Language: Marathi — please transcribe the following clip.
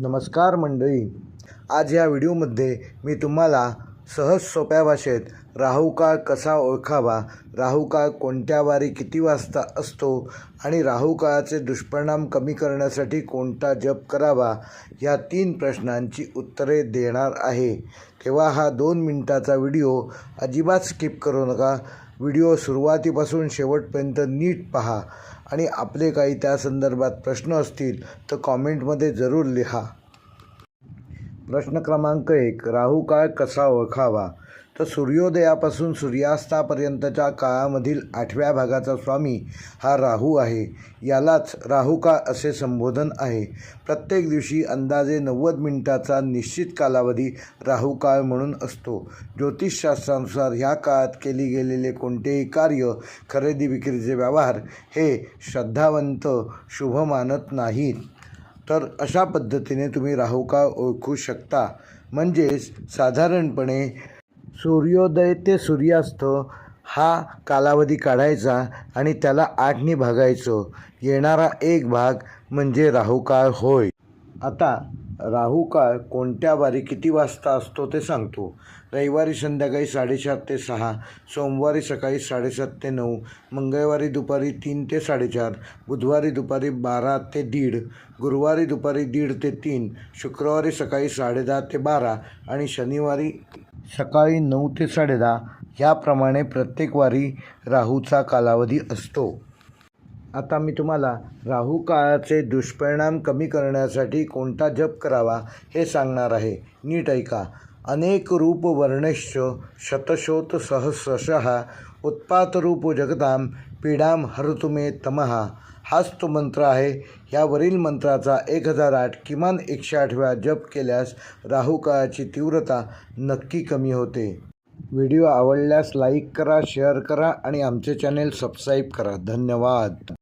नमस्कार मंडळी. आज या व्हिडिओमध्ये मी तुम्हाला सहज सोप्या भाषेत राहू काळ कसा ओळखावा राहू काळ कोणत्या वारी किती वाजता असतो आणि राहू काळाचे दुष्परिणाम कमी करण्यासाठी कोणता जप करावा या तीन प्रश्नांची उत्तरे देणार आहे. तेव्हा हा दोन मिनिटाचा व्हिडिओ अजिबात स्किप करू नका. व्हिडिओ सुरुवातीपासून शेवटपर्यंत नीट पहा आणि आपले काही त्या संदर्भात प्रश्न असतील तर कॉमेंटमध्ये जरूर लिहा. प्रश्न क्रमांक एक राहू काळ कसा ओळखावा? तर सूर्योदयापासून सूर्यास्तापर्यंतच्या काळामधील आठव्या भागाचा स्वामी हा राहू आहे. यालाच राहुकाळ असे संबोधन आहे. प्रत्येक दिवशी अंदाजे नव्वद मिनिटाचा निश्चित कालावधी राहुकाळ म्हणून असतो. ज्योतिषशास्त्रानुसार ह्या काळात केली गेलेले कोणतेही कार्य खरेदी विक्रीचे व्यवहार हे श्रद्धावंत शुभ मानत नाहीत. तर अशा पद्धतीने तुम्ही राहू ओळखू शकता. म्हणजेच साधारणपणे सूर्योदय ते सूर्यास्त हा कालावधी काढायचा आणि त्याला आठनी भागायचं. येणारा एक भाग म्हणजे राहू काळ होय. आता राहू काळ कोणत्या वारी किती वाजता असतो ते सांगतो. रविवारी संध्याकाळी साडेचार ते सहा सोमवारी सकाळी साडेसात ते नऊ मंगळवारी दुपारी तीन ते साडेचार बुधवारी दुपारी बारा ते दीड गुरुवारी दुपारी दीड ते तीन शुक्रवारी सकाळी साडेदहा ते बारा आणि शनिवारी सकाळी नऊ ते साडेदहा ह्याप्रमाणे प्रत्येक वारी राहूचा कालावधी असतो. आता मी तुम्हाला राहू काळाचे दुष्परिणाम कमी करण्यासाठी कोणता जप करावा हे सांगणार आहे. नीट ऐका. अनेक रूप वर्णश्च शतशोत सहस्रशः उत्पात रूप जगताम पीडाम हरतुमे तमहा हाच तो मंत्र आहे. यावरील मंत्राचा एक हजार आठ किमान एकशे आठव्या जप केल्यास राहू काळाची तीव्रता नक्की कमी होते. व्हिडिओ आवडल्यास लाईक करा शेअर करा आणि आमचे चॅनेल सबस्क्राईब करा. धन्यवाद.